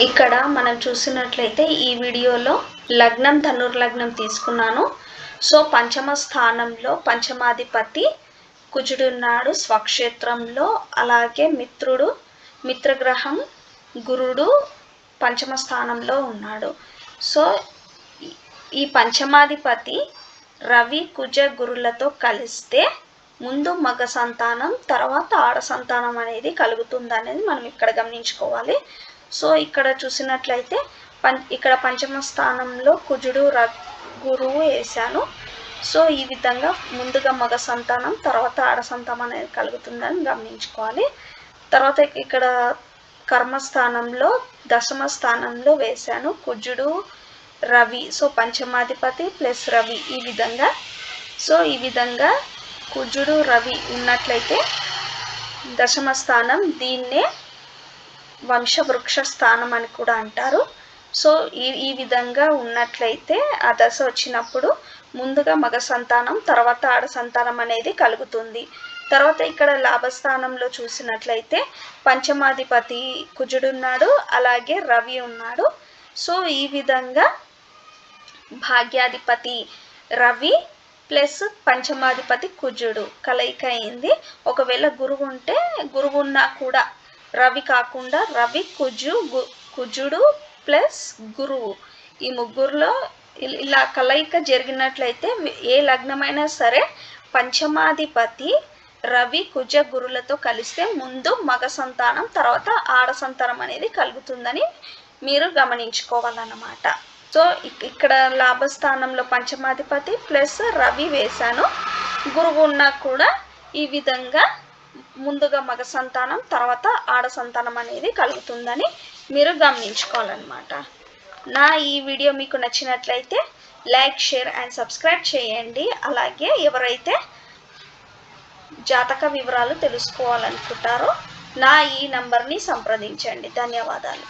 ఇక్కడ మనం చూసినట్లయితే ఈ వీడియోలో లగ్నం ధనుర్లగ్నం తీసుకున్నాను. సో పంచమ స్థానంలో పంచమాధిపతి కుజుడున్నాడు. స్వక్షేత్రంలో అలాగే మిత్రుడు మిత్రగ్రహం గురుడు పంచమ స్థానంలో ఉన్నాడు. సో ఈ- ఈ పంచమాధిపతి రవి కుజ గురులతో కలిస్తే ముందు మగ సంతానం తర్వాత ఆడ సంతానం అనేది కలుగుతుంది అనేది మనం ఇక్కడ గమనించుకోవాలి. సో ఇక్కడ చూసినట్లయితే పం ఇక్కడ పంచమ స్థానంలో కుజుడు ర గురువు వేశాను సో ఈ విధంగా ముందుగా మగ సంతానం తర్వాత ఆడ సంతానం అనేది కలుగుతుందని గమనించుకోవాలి. తర్వాత ఇక్కడ కర్మస్థానంలో దశమ స్థానంలో వేశాను కుజుడు రవి. సో పంచమాధిపతి ప్లస్ రవి ఈ విధంగా. సో ఈ విధంగా కుజుడు రవి ఉన్నట్లయితే దశమ స్థానం దీన్నే వంశవృక్ష స్థానం అని కూడా అంటారు. సో ఈ ఈ విధంగా ఉన్నట్లయితే ఆ దశ వచ్చినప్పుడు ముందుగా మగ సంతానం తర్వాత ఆడ సంతానం అనేది కలుగుతుంది. తర్వాత ఇక్కడ లాభస్థానంలో చూసినట్లయితే పంచమాధిపతి కుజుడున్నాడు అలాగే రవి ఉన్నాడు. సో ఈ విధంగా భాగ్యాధిపతి రవి ప్లస్ పంచమాధిపతి కుజుడు కలయిక అయింది. ఒకవేళ గురువు ఉంటే గురువు ఉన్నా కూడా రవి కాకుండా రవి కుజు కుజుడు ప్లస్ గురువు. ఈ ముగ్గురులో ఇలా కలయిక జరిగినట్లయితే ఏ లగ్నమైనా సరే పంచమాధిపతి రవి కుజ గురులతో కలిస్తే ముందు మగ సంతానం తర్వాత ఆడ సంతానం అనేది కలుగుతుందని మీరు గమనించుకోవాలన్నమాట. సో ఇక్కడ లాభస్థానంలో పంచమాధిపతి ప్లస్ రవి వేశాను. గురువు ఉన్నా కూడా ఈ విధంగా ముందుగా మగ సంతానం తర్వాత ఆడ సంతానం అనేది కలుగుతుందని మీరు గమనించుకోవాలన్నమాట. నా ఈ వీడియో మీకు నచ్చినట్లయితే లైక్ షేర్ అండ్ సబ్స్క్రైబ్ చేయండి. అలాగే ఎవరైతే జాతక వివరాలు తెలుసుకోవాలనుకుంటారో నా ఈ నంబర్ని సంప్రదించండి. ధన్యవాదాలు.